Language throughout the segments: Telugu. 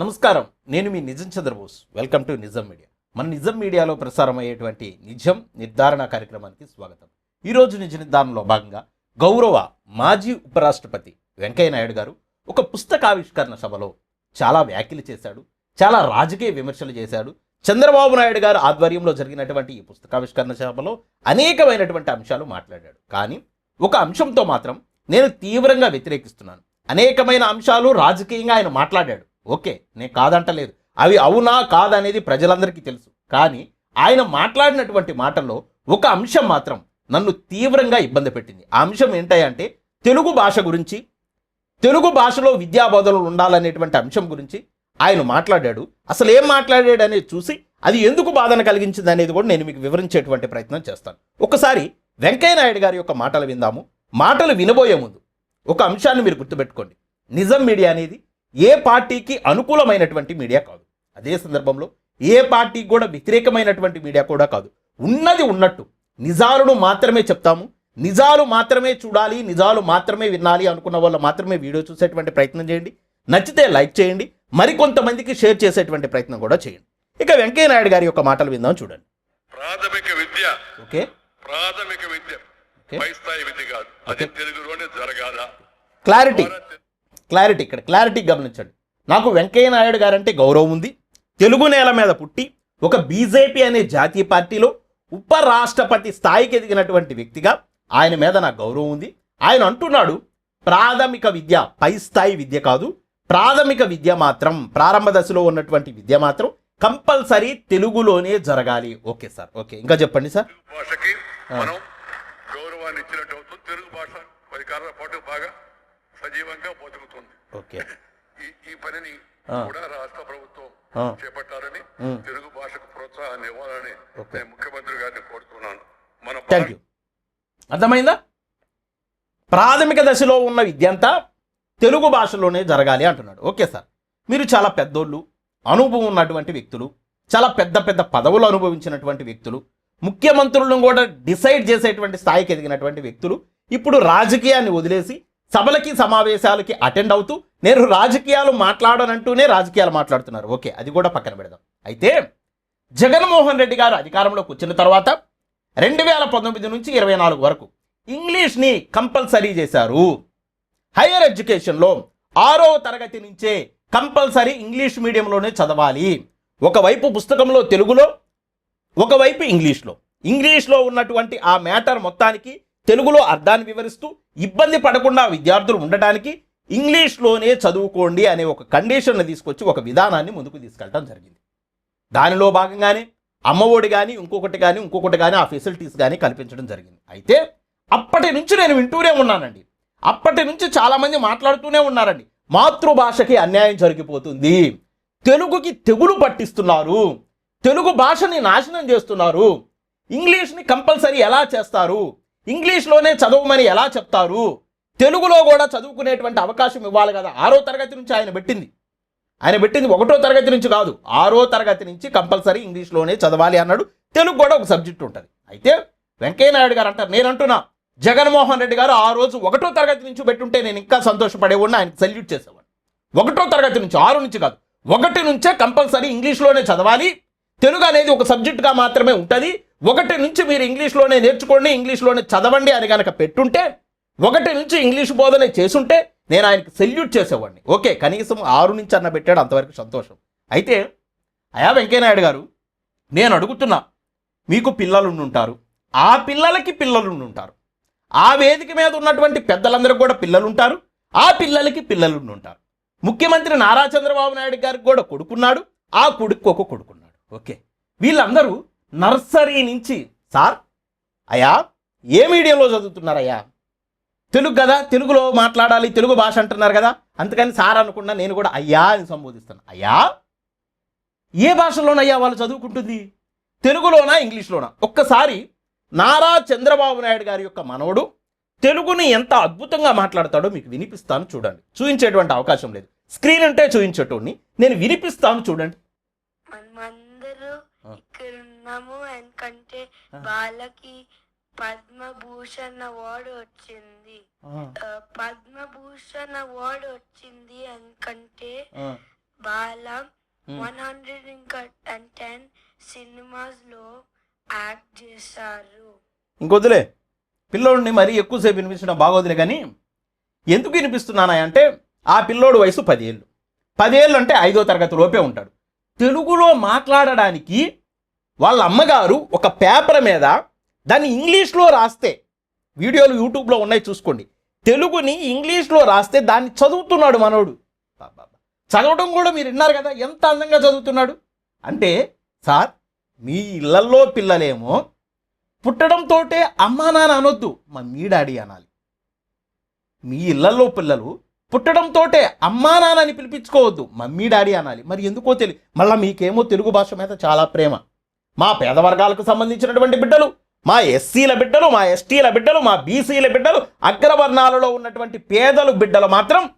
నమస్కారం. నేను మీ Nijam Chandrabose. Welcome to Nijam media మన నిజం మీడియాలో ప్రసారం అయ్యేటువంటి నిజం నిర్ధారణ కార్యక్రమానికి స్వాగతం. ఈరోజు నిజ నిర్ధారణలో భాగంగా గౌరవ మాజీ ఉపరాష్ట్రపతి వెంకయ్య నాయుడు గారు ఒక పుస్తకావిష్కరణ సభలో చాలా వ్యాఖ్యలు చేశాడు చాలా రాజకీయ విమర్శలు చేశాడు. చంద్రబాబు నాయుడు గారు ఆధ్వర్యంలో జరిగినటువంటి ఈ పుస్తకావిష్కరణ సభలో అనేకమైనటువంటి అంశాలు మాట్లాడాడు. కానీ ఒక అంశంతో మాత్రం నేను తీవ్రంగా వ్యతిరేకిస్తున్నాను. అనేకమైన అంశాలు రాజకీయంగా ఆయన మాట్లాడాడు. ఓకే నేను కాదంటలేదు. అవి అవునా కాదనేది ప్రజలందరికీ తెలుసు. కానీ ఆయన మాట్లాడినటువంటి మాటల్లో ఒక అంశం మాత్రం నన్ను తీవ్రంగా ఇబ్బంది పెట్టింది. ఆ అంశం ఏంటంటే తెలుగు భాష గురించి తెలుగు భాషలో విద్యా బోధనలు ఉండాలనేటువంటి అంశం గురించి ఆయన మాట్లాడాడు. అసలు ఏం మాట్లాడాడు అనేది చూసి అది ఎందుకు బాధన కలిగించింది అనేది కూడా నేను మీకు వివరించేటువంటి ప్రయత్నం చేస్తాను. ఒకసారి వెంకయ్య నాయుడు గారి యొక్క మాటలు విందాము. మాటలు వినబోయే ముందు ఒక అంశాన్ని మీరు గుర్తుపెట్టుకోండి. నిజం మీడియా అనేది ఏ పార్టీకి అనుకూలమైనటువంటి మీడియా కాదు. అదే సందర్భంలో ఏ పార్టీకి కూడా వ్యతిరేకమైనటువంటి మీడియా కూడా కాదు. ఉన్నది ఉన్నట్టు. నిజాలను మాత్రమే చెప్తాము. నిజాలు మాత్రమే చూడాలి. నిజాలు మాత్రమే వినాలి అనుకున్న వాళ్ళు మాత్రమే వీడియో చూసేటువంటి ప్రయత్నం చేయండి. నచ్చితే లైక్ చేయండి. మరికొంతమందికి షేర్ చేసేటువంటి ప్రయత్నం కూడా చేయండి. ఇక వెంకయ్య నాయుడు గారి యొక్క మాటలు విందాం చూడండి. ప్రాథమిక విద్య. ఓకే. ప్రాథమిక విద్య. పై స్థాయి విద్య కాదు. అది తెలుగులోనే జరగాల. క్లారిటీ. క్లారిటీ ఇక్కడ క్లారిటీ గమనించండి. నాకు వెంకయ్య నాయుడు గారంటే గౌరవం ఉంది. తెలుగు నేల మీద పుట్టి ఒక బీజేపీ అనే జాతీయ పార్టీలో ఉపరాష్ట్రపతి స్థాయికి ఎదిగినటువంటి వ్యక్తిగా ఆయన మీద నాకు గౌరవం ఉంది. ఆయన అంటున్నాడు ప్రాథమిక విద్య పై స్థాయి విద్య కాదు. ప్రాథమిక విద్య మాత్రం ప్రారంభ దశలో ఉన్నటువంటి విద్య మాత్రం కంపల్సరీ తెలుగులోనే జరగాలి. Okay sir okay. ఇంకా చెప్పండి సార్. భాషకి మనం గౌరవాన్ని ఇచ్చినట్టు అవుతుంది. తెలుగు భాష పది పాటు బాగా సజీవంగా బతుకుతుంది ఓకే ఈ పనిని. కూడా రాష్ట్ర ప్రభుత్వం. చేపట్టాలని. తెలుగు భాషకు ప్రోత్సాహాన్ని ఇవ్వాలని. నేను ముఖ్యమంత్రి గారిని కోరుతున్నాను మన థ్యాంక్ యూ అర్థమైందా ప్రాథమిక దశలో ఉన్న విద్య అంతా తెలుగు భాషలోనే జరగాలి అంటున్నాడు ఓకే సార్ మీరు చాలా పెద్దోళ్ళు అనుభవం ఉన్నటువంటి వ్యక్తులు చాలా పెద్ద పెద్ద పదవులు అనుభవించినటువంటి వ్యక్తులు ముఖ్యమంత్రులను కూడా డిసైడ్ చేసేటువంటి స్థాయికి ఎదిగినటువంటి వ్యక్తులు ఇప్పుడు రాజకీయాన్ని వదిలేసి సభలకి సమావేశాలకి అటెండ్ అవుతూ నేను రాజకీయాలు మాట్లాడనంటూనే రాజకీయాలు మాట్లాడుతున్నారు. ఓకే అది కూడా పక్కన పెడదాం. అయితే జగన్మోహన్ రెడ్డి గారు అధికారంలోకి వచ్చిన తర్వాత రెండు వేల పంతొమ్మిది నుంచి ఇరవై నాలుగు వరకు ఇంగ్లీష్ని కంపల్సరీ చేశారు. హైయర్ ఎడ్యుకేషన్లో ఆరో తరగతి నుంచే కంపల్సరీ ఇంగ్లీష్ మీడియంలోనే చదవాలి. ఒకవైపు పుస్తకంలో తెలుగులో ఒకవైపు ఇంగ్లీష్లో. ఇంగ్లీష్లో ఉన్నటువంటి ఆ మ్యాటర్ మొత్తానికి తెలుగులో అర్థాన్ని వివరిస్తూ ఇబ్బంది పడకుండా విద్యార్థులు ఉండటానికి ఇంగ్లీష్లోనే చదువుకోండి అనే ఒక కండిషన్ను తీసుకొచ్చి ఒక విధానాన్ని ముందుకు తీసుకెళ్ళడం జరిగింది. దానిలో భాగంగానే అమ్మఒడి కానీ ఇంకొకటి కానీ ఇంకొకటి కానీ ఆ ఫెసిలిటీస్ కానీ కల్పించడం జరిగింది. అయితే అప్పటి నుంచి నేను వింటూనే ఉన్నానండి. అప్పటి నుంచి చాలామంది మాట్లాడుతూనే ఉన్నారండి. మాతృభాషకి అన్యాయం జరిగిపోతుంది. తెలుగుకి తెగులు పట్టిస్తున్నారు. తెలుగు భాషని నాశనం చేస్తున్నారు. ఇంగ్లీష్ని కంపల్సరీ ఎలా చేస్తారు? ఇంగ్లీష్లోనే చదవమని ఎలా చెప్తారు? తెలుగులో కూడా చదువుకునేటువంటి అవకాశం ఇవ్వాలి కదా. ఆరో తరగతి నుంచి ఆయన పెట్టింది. ఆయన పెట్టింది ఒకటో తరగతి నుంచి కాదు. ఆరో తరగతి నుంచి కంపల్సరీ ఇంగ్లీష్లోనే చదవాలి అన్నాడు. తెలుగు కూడా ఒక సబ్జెక్ట్ ఉంటుంది. అయితే వెంకయ్య నాయుడు గారు అంటారు నేను అంటున్నా జగన్మోహన్ రెడ్డి గారు ఆ రోజు ఒకటో తరగతి నుంచి పెట్టుంటే నేను ఇంకా సంతోషపడేవాడిని ఆయనకు సెల్యూట్ చేసేవాడిని. ఒకటో తరగతి నుంచి ఆరు నుంచి కాదు. ఒకటి నుంచే కంపల్సరీ ఇంగ్లీష్లోనే చదవాలి. తెలుగు అనేది ఒక సబ్జెక్టుగా మాత్రమే ఉంటుంది. ఒకటి నుంచి మీరు ఇంగ్లీష్లోనే నేర్చుకోండి ఇంగ్లీష్లోనే చదవండి అని కనుక పెట్టుంటే ఒకటి నుంచి ఇంగ్లీష్ బోధన చేసుంటే నేను ఆయనకి సెల్యూట్ చేసేవాడిని. ఓకే కనీసం ఆరు నుంచి అన్న పెట్టాడు అంతవరకు సంతోషం. అయితే అయా వెంకయ్యనాయుడు గారు నేను అడుగుతున్నా మీకు పిల్లలుండుంటారు. ఉంటారు ఆ పిల్లలకి పిల్లలుండుంటారు. ఉంటారు ఆ వేదిక మీద ఉన్నటువంటి పెద్దలందరూ కూడా పిల్లలుంటారు. ఆ పిల్లలకి పిల్లలుండుంటారు. ఉంటారు ముఖ్యమంత్రి నారా చంద్రబాబు నాయుడు గారికి కూడా కొడుకున్నాడు. ఆ కొడుకు ఒక కొడుకున్నాడు. ఓకే వీళ్ళందరూ నర్సరీ నుంచి. సార్ అయ్యా ఏ మీడియంలో చదువుతున్నారయ్యా? తెలుగు కదా తెలుగులో మాట్లాడాలి తెలుగు భాష అంటున్నారు కదా. అందుకని సార్ అనుకున్నా నేను కూడా అయ్యా అని సంబోధిస్తాను. అయ్యా ఏ భాషలోనయ్యా వాళ్ళు చదువుకుంటుంది? తెలుగులోనా ఇంగ్లీష్లోనా? ఒక్కసారి నారా చంద్రబాబు నాయుడు గారి యొక్క మనవడు తెలుగుని ఎంత అద్భుతంగా మాట్లాడతాడో మీకు వినిపిస్తాను చూడండి. చూపించేటువంటి అవకాశం లేదు. స్క్రీన్ అంటే చూపించేటోడిని. నేను వినిపిస్తాను చూడండి. ఉన్నాము. ఎందుకంటే. వాళ్ళకి పద్మభూషణ్ అవార్డు వచ్చింది. పద్మభూషణ్ అవార్డు వచ్చింది ఎందుకంటే Hmm. వన్ హండ్రెడ్ ఇంకా అండ్ టెన్ సినిమాస్లో యాక్ట్ చేశారు. ఇంకొద్దులే పిల్లోడిని మరీ ఎక్కువసేపు వినిపించడం బాగోదులే కానీ ఎందుకు వినిపిస్తున్నానా అంటే ఆ పిల్లోడు వయసు పదేళ్ళు. పదేళ్ళు అంటే ఐదో తరగతి లోపే ఉంటాడు. తెలుగులో మాట్లాడడానికి వాళ్ళ అమ్మగారు ఒక పేపర్ మీద దాన్ని ఇంగ్లీష్లో రాస్తే వీడియోలు యూట్యూబ్లో ఉన్నాయి చూసుకోండి. తెలుగుని ఇంగ్లీష్లో రాస్తే దాన్ని చదువుతున్నాడు మనోడు. చదవడం కూడా మీరు విన్నారు కదా ఎంత అందంగా చదువుతున్నాడు. అంటే సార్ మీ ఇళ్ళల్లో పిల్లలేమో పుట్టడంతోటే అమ్మా నాన్న అనొద్దు మమ్మీ డాడీ అనాలి. మీ ఇళ్ళల్లో పిల్లలు పుట్టడంతోటే అమ్మా నాన్న అని పిలిపించుకోవద్దు మమ్మీ డాడీ అనాలి. మరి ఎందుకో తెలియదు మళ్ళీ మీకేమో తెలుగు భాష మీద చాలా ప్రేమ. మా పేద వర్గాలకు సంబంధించినటువంటి బిడ్డలు మా ఎస్సీల బిడ్డలు మా ఎస్టీల బిడ్డలు మా బీసీల బిడ్డలు అగ్రవర్ణాలలో ఉన్నటువంటి పేదలు బిడ్డలు మాత్రం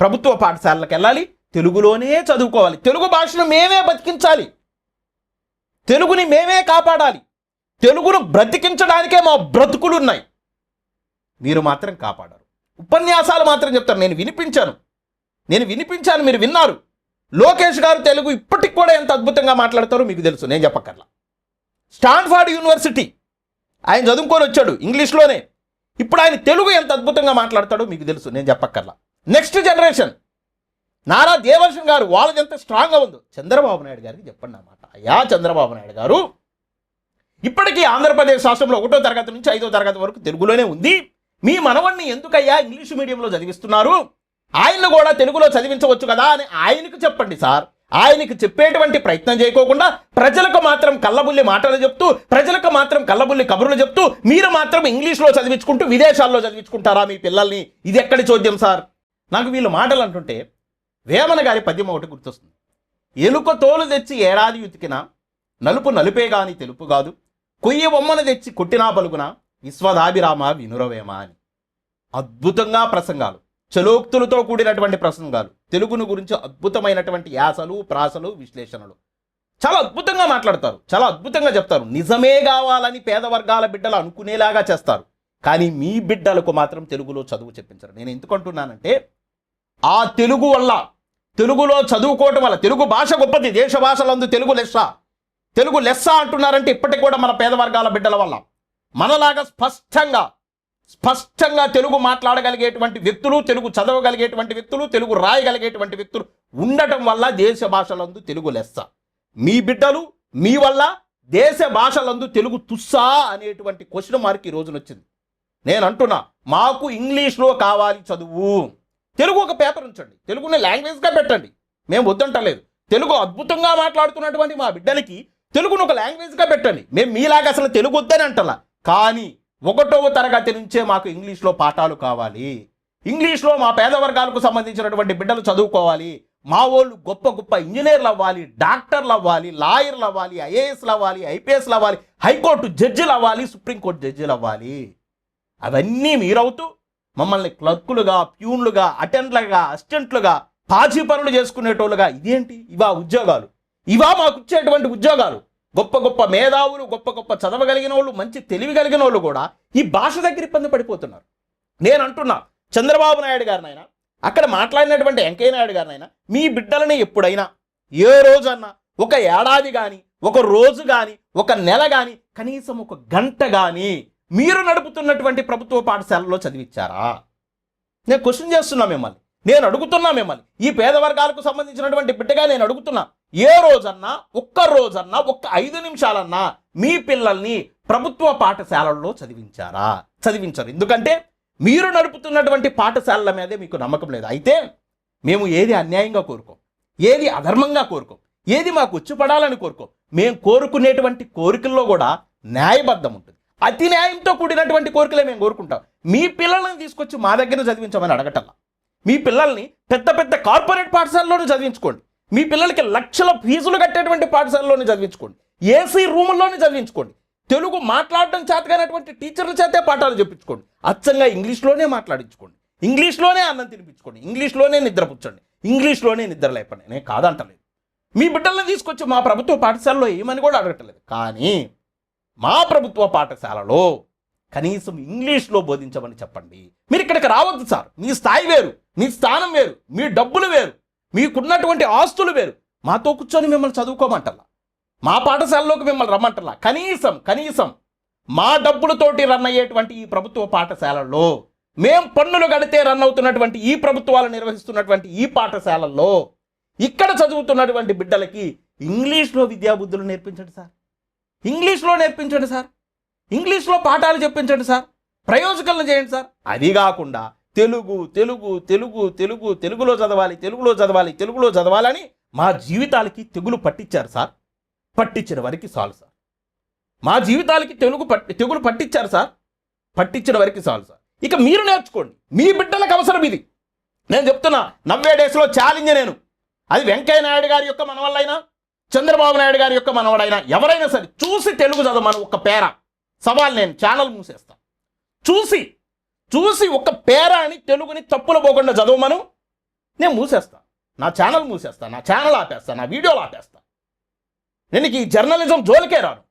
ప్రభుత్వ పాఠశాలలకు వెళ్ళాలి తెలుగులోనే చదువుకోవాలి. తెలుగు భాషను మేమే బతికించాలి. తెలుగుని మేమే కాపాడాలి. తెలుగును బ్రతికించడానికే మా బ్రతుకులు ఉన్నాయి మీరు మాత్రం కాపాడారు. ఉపన్యాసాలు మాత్రం చెప్తారు నేను వినిపించాను. నేను వినిపించాను మీరు విన్నారు. లోకేష్ గారు తెలుగు ఇప్పటికి కూడా ఎంత అద్భుతంగా మాట్లాడతారో మీకు తెలుసు నేను చెప్పక్కర్లా. స్టాన్ఫర్డ్ యూనివర్సిటీ ఆయన చదువుకొని వచ్చాడు ఇంగ్లీష్లోనే. ఇప్పుడు ఆయన తెలుగు ఎంత అద్భుతంగా మాట్లాడతాడో మీకు తెలుసు నేను చెప్పక్కర్లా. నెక్స్ట్ జనరేషన్ నారా దేవర్షన్ గారు వాళ్ళది ఎంత స్ట్రాంగ్గా ఉందో. చంద్రబాబు నాయుడు గారికి చెప్పండి అన్నమాట అయ్యా చంద్రబాబు నాయుడు గారు ఇప్పటికీ ఆంధ్రప్రదేశ్ రాష్ట్రంలో ఒకటో తరగతి నుంచి ఐదో తరగతి వరకు తెలుగులోనే ఉంది. మీ మనవణ్ణి ఎందుకయ్యా ఇంగ్లీష్ మీడియంలో చదివిస్తున్నారు? ఆయన్ను కూడా తెలుగులో చదివించవచ్చు కదా అని ఆయనకు చెప్పండి సార్. ఆయనకి చెప్పేటువంటి ప్రయత్నం చేయకోకుండా ప్రజలకు మాత్రం కళ్ళబుల్లి మాటలు చెప్తూ ప్రజలకు మాత్రం కళ్ళబుల్లి కబుర్లు చెప్తూ మీరు మాత్రం ఇంగ్లీష్లో చదివించుకుంటూ విదేశాల్లో చదివించుకుంటారా మీ పిల్లల్ని? ఇది ఎక్కడి చోద్యం సార్? నాకు వీళ్ళు మాటలు అంటుంటే వేమన గారి పద్యం ఒకటి గుర్తొస్తుంది. ఎలుక తోలు తెచ్చి ఏడాది ఉతికిన నలుపు నలుపే గాని తెలుపు కాదు కొయ్య బొమ్మను తెచ్చి కొట్టినా పలుకున విశ్వదాభిరామ వినురవేమ అని. అద్భుతంగా ప్రసంగాలు. చలోక్తులతో కూడినటువంటి ప్రసంగాలు. తెలుగును గురించి అద్భుతమైనటువంటి యాసలు ప్రాసలు విశ్లేషణలు. చాలా అద్భుతంగా మాట్లాడతారు. చాలా అద్భుతంగా చెప్తారు. నిజమే కావాలని పేద వర్గాల బిడ్డలు అనుకునేలాగా చేస్తారు. కానీ మీ బిడ్డలకు మాత్రం తెలుగులో చదువు చెప్పించరు. నేను ఎందుకు అంటున్నానంటే ఆ తెలుగు వల్ల తెలుగులో చదువుకోవటం వల్ల తెలుగు భాష గొప్పది దేశ భాషలందు తెలుగు లెస్స. తెలుగు లెస్స అంటున్నారంటే ఇప్పటికి కూడా మన పేద వర్గాల బిడ్డల వల్ల. మనలాగా స్పష్టంగా స్పష్టంగా తెలుగు మాట్లాడగలిగేటువంటి వ్యక్తులు తెలుగు చదవగలిగేటువంటి వ్యక్తులు తెలుగు రాయగలిగేటువంటి వ్యక్తులు ఉండటం వల్ల దేశ భాషలందు తెలుగు లెస్స. మీ బిడ్డలు మీ వల్ల దేశ భాషలందు తెలుగు తుస్సా అనేటువంటి క్వశ్చన్ మార్క్ ఈ రోజున వచ్చింది నేను అంటున్నా మాకు ఇంగ్లీష్లో కావాలి చదువు. తెలుగు ఒక పేపర్ ఉంచండి. తెలుగుని లాంగ్వేజ్గా పెట్టండి. మేము వద్దంటలేదు. తెలుగు అద్భుతంగా మాట్లాడుతున్నటువంటి మా బిడ్డలకి తెలుగును ఒక లాంగ్వేజ్గా పెట్టండి. మేము మీలాగా అసలు తెలుగు వద్దని అంటలా. కానీ ఒకటవ తరగతి నుంచే మాకు ఇంగ్లీష్లో పాఠాలు కావాలి. ఇంగ్లీష్లో మా పేద వర్గాలకు సంబంధించినటువంటి బిడ్డలు చదువుకోవాలి. మా వాళ్ళు గొప్ప గొప్ప ఇంజనీర్లు అవ్వాలి డాక్టర్లు అవ్వాలి లాయర్లు అవ్వాలి ఐఏఎస్లు అవ్వాలి ఐపీఎస్లు అవ్వాలి హైకోర్టు జడ్జిలు అవ్వాలి సుప్రీంకోర్టు జడ్జిలు అవ్వాలి. అవన్నీ మీరవుతూ మమ్మల్ని క్లర్కులుగా ప్యూన్లుగా అటెండ్లుగా అసిస్టెంట్లుగా పాచి పనులు చేసుకునేటోళ్ళుగా ఇదేంటి? ఇవా ఉద్యోగాలు. ఇవా మాకు ఇచ్చేటువంటి ఉద్యోగాలు. గొప్ప గొప్ప మేధావులు గొప్ప గొప్ప చదవగలిగిన వాళ్ళు మంచి తెలివి కలిగిన వాళ్ళు కూడా ఈ భాష దగ్గర ఇబ్బంది పడిపోతున్నారు. నేను అంటున్నా చంద్రబాబు నాయుడు గారినైనా అక్కడ మాట్లాడినటువంటి వెంకయ్య నాయుడు గారినైనా మీ బిడ్డలని ఎప్పుడైనా ఏ రోజన్నా ఒక ఏడాది కానీ ఒక రోజు కానీ ఒక నెల కానీ కనీసం ఒక గంట కానీ మీరు నడుపుతున్నటువంటి ప్రభుత్వ పాఠశాలలో చదివించారా నేను క్వశ్చన్ చేస్తున్నా మిమ్మల్ని. నేను అడుగుతున్నా మిమ్మల్ని. ఈ పేద వర్గాలకు సంబంధించినటువంటి బిడ్డగా నేను అడుగుతున్నా. ఏ రోజన్నా ఒక్క రోజన్నా ఒక్క ఐదు నిమిషాలన్నా మీ పిల్లల్ని ప్రభుత్వ పాఠశాలల్లో చదివించారా? చదివించరు. ఎందుకంటే మీరు నడుపుతున్నటువంటి పాఠశాలల మీదే మీకు నమ్మకం లేదు. అయితే మేము ఏది అన్యాయంగా కోరుకోం? ఏది అధర్మంగా కోరుకోం? ఏది మాకు వచ్చి పడాలని కోరుకోం? మేము కోరుకునేటువంటి కోరికల్లో కూడా న్యాయబద్ధం ఉంటుంది. అతి న్యాయంతో కూడినటువంటి కోరికలే మేము కోరుకుంటాం. మీ పిల్లల్ని తీసుకొచ్చి మా దగ్గర చదివించమని అడగటల్లా మీ పిల్లల్ని పెద్ద పెద్ద కార్పొరేట్ పాఠశాలలోనూ చదివించుకోండి. మీ పిల్లలకి లక్షల ఫీజులు కట్టేటువంటి పాఠశాలలోనే చదివించుకోండి. ఏసీ రూముల్లోనే చదివించుకోండి. తెలుగు మాట్లాడడం చేతగానటువంటి టీచర్ల చేతే పాఠాలు చెప్పించుకోండి. అచ్చంగా ఇంగ్లీష్లోనే మాట్లాడించుకోండి. ఇంగ్లీష్లోనే అన్నం తినిపించుకోండి. ఇంగ్లీష్లోనే నిద్రపుచ్చండి ఇంగ్లీష్లోనే నిద్ర లేపండి. నేను కాదంటలేదు. మీ బిడ్డల్ని తీసుకొచ్చి మా ప్రభుత్వ పాఠశాలలో ఏమని కూడా అడగట్లేదు. కానీ మా ప్రభుత్వ పాఠశాలలో కనీసం ఇంగ్లీష్లో బోధించమని చెప్పండి. మీరు ఇక్కడికి రావద్దు సార్. మీ స్థాయి వేరు మీ స్థానం వేరు మీ డబ్బులు వేరు. మీకున్నటువంటి ఆస్తులు వేరు. మాతో కూర్చొని మిమ్మల్ని చదువుకోమంటలా మా పాఠశాలలోకి మిమ్మల్ని రమ్మంటలా కనీసం కనీసం మా డబ్బులతోటి రన్ అయ్యేటువంటి ఈ ప్రభుత్వ పాఠశాలల్లో మేం పన్నులు గడితే రన్ అవుతున్నటువంటి ఈ ప్రభుత్వాలు నిర్వహిస్తున్నటువంటి ఈ పాఠశాలల్లో ఇక్కడ చదువుతున్నటువంటి బిడ్డలకి ఇంగ్లీష్లో విద్యాబుద్ధులు నేర్పించండి సార్. ఇంగ్లీష్లో నేర్పించండి సార్. ఇంగ్లీష్లో పాఠాలు చెప్పించండి సార్. ప్రయోజకులను చేయండి సార్. అది కాకుండా తెలుగు తెలుగు తెలుగు తెలుగు తెలుగులో చదవాలి తెలుగులో చదవాలి తెలుగులో చదవాలని మా జీవితాలకి తెగులు పట్టించారు సార్. పట్టించిన వరకు చాలు సార్. మా జీవితాలకి తెలుగు పట్టి తెగులు పట్టించారు సార్. పట్టించిన వరకు చాలు సార్. ఇక మీరు నేర్చుకోండి. మీ బిడ్డలకు అవసరం ఇది. నేను చెప్తున్నా నవ్వే డేస్లో ఛాలెంజ్ నేను. అది వెంకయ్య నాయుడు గారి యొక్క మనవళ్ళైనా చంద్రబాబు నాయుడు గారి యొక్క మనవడైనా ఎవరైనా సరే చూసి తెలుగు చదవమని ఒక పేర. సవాల్ నేను ఛానల్ మూసేస్తాను చూసి చూసి ఒక పేర అని తెలుగుని తప్పులు పోకుండా చదవమను నేను మూసేస్తా. నా ఛానల్ మూసేస్తా. నా ఛానల్ ఆపేస్తా. నా వీడియోలు ఆపేస్తా. నేను ఈ జర్నలిజం జోలికే రాను.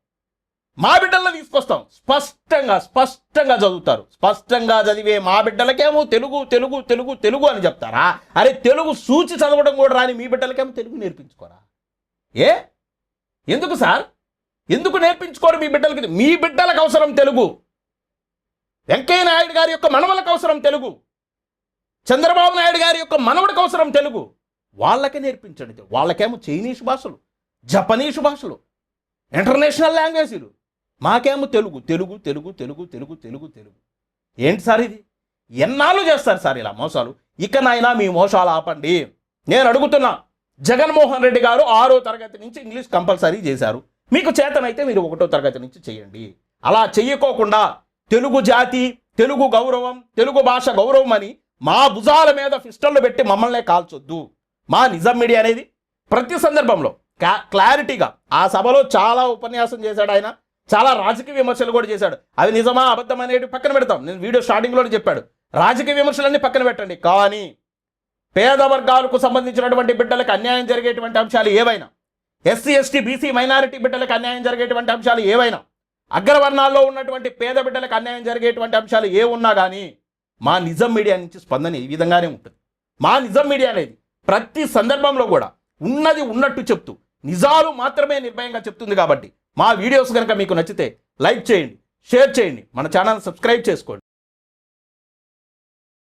మా బిడ్డలను తీసుకొస్తాం. స్పష్టంగా స్పష్టంగా చదువుతారు. స్పష్టంగా చదివే మా బిడ్డలకేమో తెలుగు తెలుగు తెలుగు తెలుగు అని చెప్తారా? అరే తెలుగు సూచి చదవడం కూడా రాని మీ బిడ్డలకేమో తెలుగు నేర్పించుకోరా? ఏ? ఎందుకు సార్? ఎందుకు నేర్పించుకోరు మీ బిడ్డలకి? మీ బిడ్డలకు అవసరం తెలుగు. వెంకయ్య నాయుడు గారి యొక్క మనవలకు అవసరం తెలుగు. చంద్రబాబు నాయుడు గారి యొక్క మనవడికి అవసరం తెలుగు. వాళ్ళకే నేర్పించండి వాళ్ళకేమో చైనీస్ భాషలు జపనీస్ భాషలు ఇంటర్నేషనల్ లాంగ్వేజీలు. మాకేమో తెలుగు తెలుగు తెలుగు తెలుగు తెలుగు తెలుగు తెలుగు. ఏంటి సార్ ఇది? ఎన్నాళ్ళు చేస్తారు సార్ ఇలా మోసాలు? ఇకనైనా మీ మోసాలు ఆపండి. నేను అడుగుతున్నా జగన్మోహన్ రెడ్డి గారు ఆరో తరగతి నుంచి ఇంగ్లీష్ కంపల్సరీ చేశారు. మీకు చేతనైతే మీరు ఒకటో తరగతి నుంచి చేయండి. అలా చెయ్యకోకుండా తెలుగు జాతి తెలుగు గౌరవం తెలుగు భాష గౌరవం అని మా భుజాల మీద ఫిస్టల్లో పెట్టి మమ్మల్నే కాల్చొద్దు. మా నిజం మీడియా అనేది ప్రతి సందర్భంలో క్లా- క్లారిటీగా ఆ సభలో చాలా ఉపన్యాసం చేశాడు ఆయన చాలా రాజకీయ విమర్శలు కూడా చేశాడు. అవి నిజమా అబద్ధం అనేవి పక్కన పెడతాం. నేను వీడియో స్టార్టింగ్లోనే చెప్పాడు. రాజకీయ విమర్శలన్నీ పక్కన పెట్టండి. కానీ పేద వర్గాలకు సంబంధించినటువంటి బిడ్డలకు అన్యాయం జరిగేటువంటి అంశాలు ఏవైనా ఎస్సీ ఎస్టీ బీసీ మైనారిటీ బిడ్డలకు అన్యాయం జరిగేటువంటి అంశాలు ఏవైనా అగ్రవర్ణాల్లో ఉన్నటువంటి పేద బిడ్డలకు అన్యాయం జరిగేటువంటి అంశాలు ఏ ఉన్నా కానీ మా నిజం మీడియా నుంచి స్పందన ఈ విధంగానే ఉంటుంది. మా నిజం మీడియా అనేది ప్రతి సందర్భంలో కూడా ఉన్నది ఉన్నట్టు చెప్తూ నిజాలు మాత్రమే నిర్భయంగా చెప్తుంది కాబట్టి మా వీడియోస్ కనుక మీకు నచ్చితే లైక్ చేయండి షేర్ చేయండి మన ఛానల్ సబ్స్క్రైబ్ చేసుకోండి.